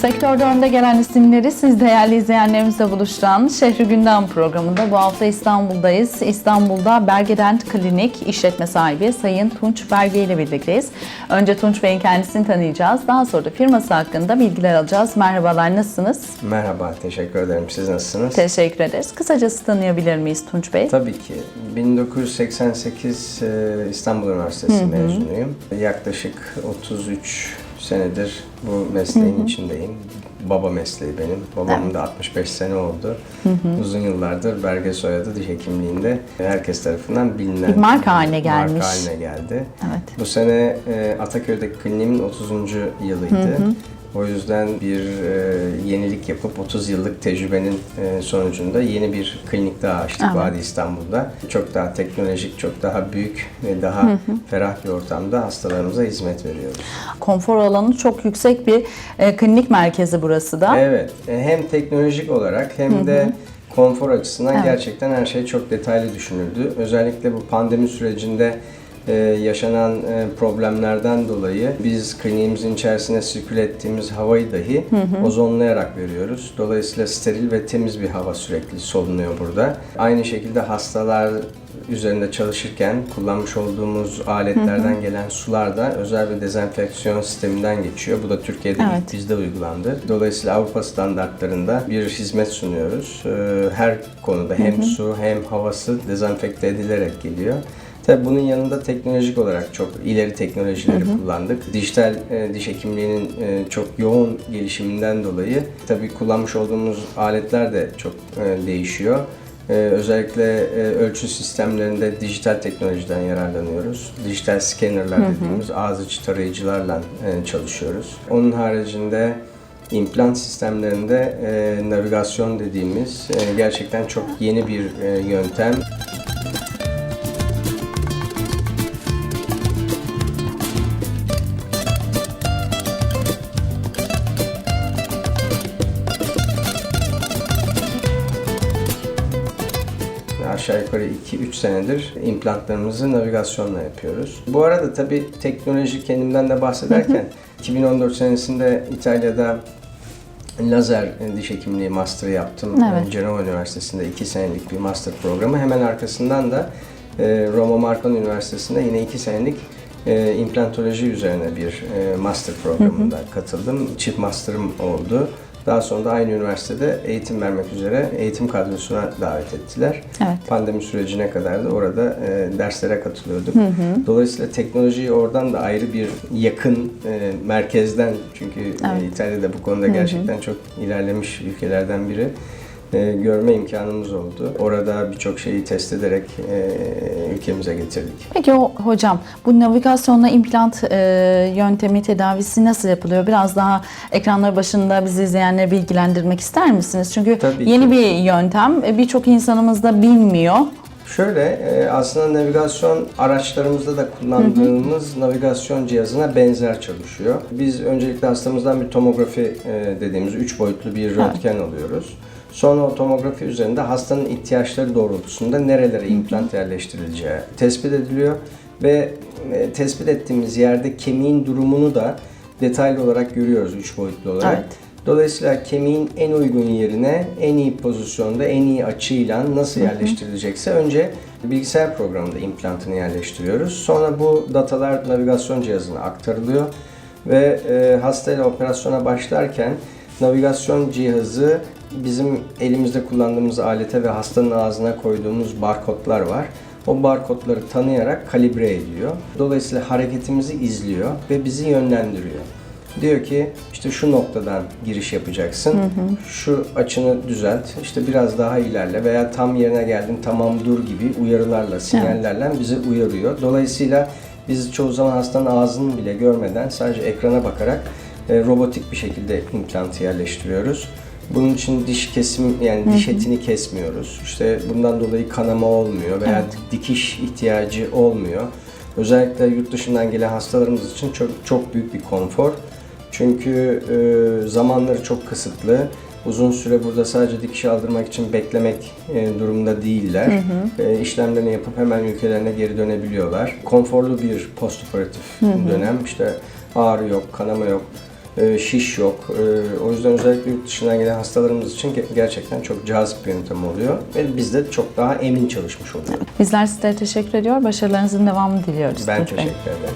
Sektörde önde gelen isimleri siz değerli izleyenlerimizle buluşturan Şehri Gündem programında bu hafta İstanbul'dayız. İstanbul'da Bergedent Klinik işletme sahibi Sayın Tunç Berge ile birlikteyiz. Önce Tunç Bey'in kendisini tanıyacağız. Daha sonra da firması hakkında bilgiler alacağız. Merhabalar, nasılsınız? Merhaba, teşekkür ederim. Siz nasılsınız? Teşekkür ederiz. Kısacası tanıyabilir miyiz Tunç Bey? Tabii ki. 1988 e, İstanbul Üniversitesi mezunuyum. Yaklaşık 33 senedir bu mesleğin içindeyim. Baba mesleği benim. Babamın da 65 sene oldu. Uzun yıllardır Berge soyadı diş hekimliğinde herkes tarafından bilinen Bir marka haline gelmiş. Marka haline geldi. Evet. Bu sene e, Ataköy'deki kliniğimin 30. yılıydı. O yüzden bir e, yenilik yapıp 30 yıllık tecrübenin e, sonucunda yeni bir klinik daha açtık Evet. Vadi İstanbul'da. Çok daha teknolojik, çok daha büyük ve daha ferah bir ortamda hastalarımıza hizmet veriyoruz. Konfor alanı çok yüksek bir e, klinik merkezi burası da. Evet, e, hem teknolojik olarak hem de konfor açısından Evet. gerçekten her şey çok detaylı düşünüldü. Özellikle bu pandemi sürecinde e, yaşanan e, problemlerden dolayı biz kliniğimizin içerisine sirküle ettiğimiz havayı dahi ozonlayarak veriyoruz. Dolayısıyla steril ve temiz bir hava sürekli solunuyor burada. Aynı şekilde hastalar üzerinde çalışırken kullanmış olduğumuz aletlerden gelen sular da özel bir dezenfeksiyon sisteminden geçiyor. Bu da Türkiye'de Evet. ilk bizde uygulandı. Dolayısıyla Avrupa standartlarında bir hizmet sunuyoruz. Ee, Her konuda hem su hem havası dezenfekte edilerek geliyor. Tabii bunun yanında teknolojik olarak çok ileri teknolojileri kullandık. Dijital e, diş hekimliğinin e, çok yoğun gelişiminden dolayı tabii kullanmış olduğumuz aletler de çok e, değişiyor. Ee, özellikle e, ölçü sistemlerinde dijital teknolojiden yararlanıyoruz. Dijital scannerlar dediğimiz ağız içi tarayıcılarla e, çalışıyoruz. Onun haricinde implant sistemlerinde e, navigasyon dediğimiz e, gerçekten çok yeni bir e, yöntem. Aşağı yukarı 2-3 senedir implantlarımızı navigasyonla yapıyoruz. Bu arada tabii teknoloji kendimden de bahsederken 2014 senesinde İtalya'da lazer diş hekimliği master yaptım. Evet. Genova Üniversitesi'nde 2 senelik bir master programı. Hemen arkasından da e, Roma Marconi Üniversitesi'nde yine 2 senelik e, implantoloji üzerine bir e, master programında katıldım. Çift master'ım oldu. Daha sonra da aynı üniversitede eğitim vermek üzere eğitim kadrosuna davet ettiler. Evet. Pandemi sürecine kadar da orada e, derslere katılıyorduk. Dolayısıyla teknolojiyi oradan da ayrı bir yakın e, merkezden çünkü e, Evet. İtalya'da bu konuda gerçekten çok ilerlemiş ülkelerden biri e, görme imkanımız oldu. Orada birçok şeyi test ederek e, ülkemize getirdik. Peki o hocam bu navigasyonla implant e, yöntemi tedavisi nasıl yapılıyor? Biraz daha ekranlar başında bizi izleyenleri bilgilendirmek ister misiniz? Çünkü Tabii yeni ki. bir yöntem e, birçok insanımız da bilmiyor. Şöyle e, aslında navigasyon araçlarımızda da kullandığımız navigasyon cihazına benzer çalışıyor. Biz öncelikle hastamızdan bir tomografi e, dediğimiz 3 boyutlu bir röntgen alıyoruz. Sonra tomografi üzerinde hastanın ihtiyaçları doğrultusunda nerelere implant yerleştirileceği tespit ediliyor ve e, tespit ettiğimiz yerde kemiğin durumunu da detaylı olarak görüyoruz 3 boyutlu olarak. Evet. Dolayısıyla kemiğin en uygun yerine en iyi pozisyonda, en iyi açıyla nasıl yerleştirilecekse önce bilgisayar programında implantını yerleştiriyoruz. Sonra bu datalar navigasyon cihazına aktarılıyor ve e, hastayla operasyona başlarken navigasyon cihazı bizim elimizde kullandığımız alete ve hastanın ağzına koyduğumuz barkodlar var. O barkodları tanıyarak kalibre ediyor. Dolayısıyla hareketimizi izliyor ve bizi yönlendiriyor. Diyor ki işte şu noktadan giriş yapacaksın. Şu açını düzelt. işte biraz daha ilerle veya tam yerine geldin tamam dur gibi uyarılarla, sinyallerle bizi uyarıyor. Dolayısıyla biz çoğu zaman hastanın ağzını bile görmeden sadece ekrana bakarak e, robotik bir şekilde implantı yerleştiriyoruz. Bunun için diş kesim yani diş etini kesmiyoruz. İşte bundan dolayı kanama olmuyor veya dikiş ihtiyacı olmuyor. Özellikle yurt dışından gelen hastalarımız için çok çok büyük bir konfor. Çünkü e, zamanları çok kısıtlı. Uzun süre burada sadece dikiş aldırmak için beklemek e, durumunda değiller. E, işlemlerini yapıp hemen ülkelerine geri dönebiliyorlar. Konforlu bir postoperatif dönem. İşte ağrı yok, kanama yok. E, şiş yok. E, O yüzden özellikle yurt dışından gelen hastalarımız için ge- gerçekten çok cazip bir yöntem oluyor. Ve biz de çok daha emin çalışmış oluyoruz. Bizler sizlere teşekkür ediyor. Başarılarınızın devamını diliyoruz. Ben teşekkür ederim.